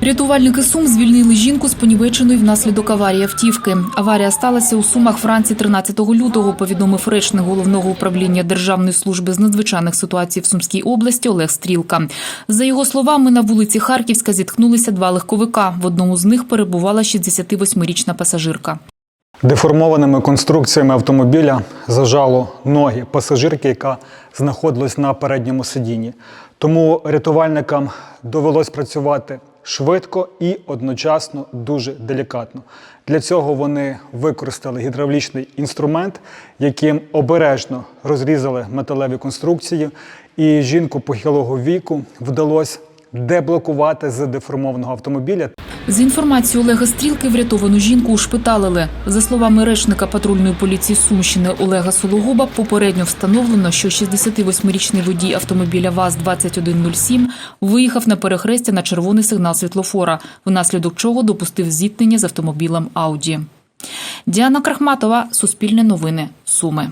Рятувальники Сум звільнили жінку з понівеченої внаслідок аварії автівки. Аварія сталася у Сумах Франції 13 лютого, повідомив речник головного управління Державної служби з надзвичайних ситуацій в Сумській області Олег Стрілка. За його словами, на вулиці Харківська зіткнулися два легковика. В одному з них перебувала 68-річна пасажирка. Деформованими конструкціями автомобіля зажало ноги пасажирки, яка знаходилась на передньому сидінні. Тому рятувальникам довелось працювати швидко і одночасно дуже делікатно. Для цього вони використали гідравлічний інструмент, яким обережно розрізали металеві конструкції, і жінку похилого віку вдалося деблокувати з деформованого автомобіля За інформацією Олега Стрілки, врятовану жінку ушпиталили. За словами речника патрульної поліції Сумщини Олега Сологуба, попередньо встановлено, що 68-річний водій автомобіля ВАЗ-2107 виїхав на перехрестя на червоний сигнал світлофора, внаслідок чого допустив зіткнення з автомобілем Ауді. Діана Крахматова, Суспільне новини, Суми.